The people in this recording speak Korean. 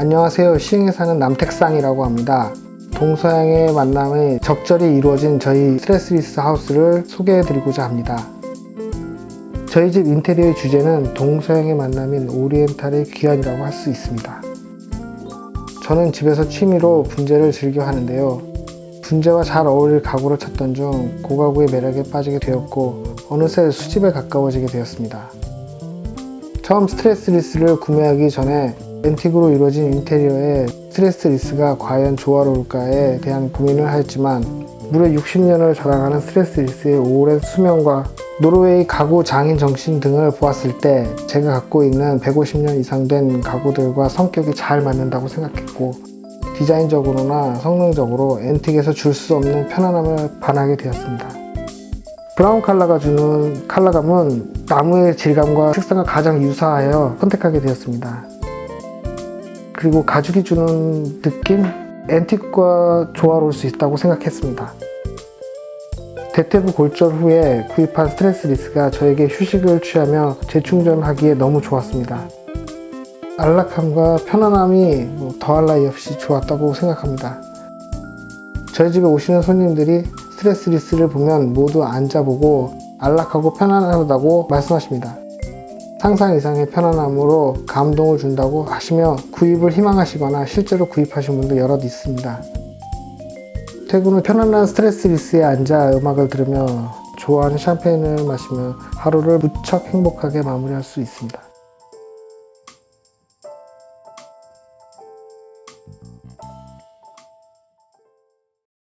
안녕하세요. 시흥에 사는 남택상이라고 합니다. 동서양의 만남이 적절히 이루어진 저희 스트레스리스 하우스를 소개해드리고자 합니다. 저희 집 인테리어의 주제는 동서양의 만남인 오리엔탈의 귀환이라고 할 수 있습니다. 저는 집에서 취미로 분재를 즐겨 하는데요. 분재와 잘 어울릴 가구를 찾던 중 고가구의 매력에 빠지게 되었고 어느새 수집에 가까워지게 되었습니다. 처음 스트레스 리스를 구매하기 전에 앤틱으로 이루어진 인테리어에 스트레스 리스가 과연 조화로울까에 대한 고민을 하였지만 무려 60년을 자랑하는 스트레스 리스의 오랜 수명과 노르웨이 가구 장인 정신 등을 보았을 때 제가 갖고 있는 150년 이상 된 가구들과 성격이 잘 맞는다고 생각했고 디자인적으로나 성능적으로 앤틱에서 줄 수 없는 편안함을 반하게 되었습니다. 브라운 컬러가 주는 컬러감은 나무의 질감과 색상과 가장 유사하여 선택하게 되었습니다. 그리고 가죽이 주는 느낌? 앤틱과 조화로울 수 있다고 생각했습니다. 대퇴부 골절 후에 구입한 스트레스 리스가 저에게 휴식을 취하며 재충전하기에 너무 좋았습니다. 안락함과 편안함이 뭐 더할 나위 없이 좋았다고 생각합니다. 저희 집에 오시는 손님들이 스트레스 리스를 보면 모두 앉아보고 안락하고 편안하다고 말씀하십니다. 상상 이상의 편안함으로 감동을 준다고 하시며 구입을 희망하시거나 실제로 구입하신 분도 여럿 있습니다. 퇴근 후 편안한 스트레스 리스에 앉아 음악을 들으며 좋아하는 샴페인을 마시며 하루를 무척 행복하게 마무리할 수 있습니다.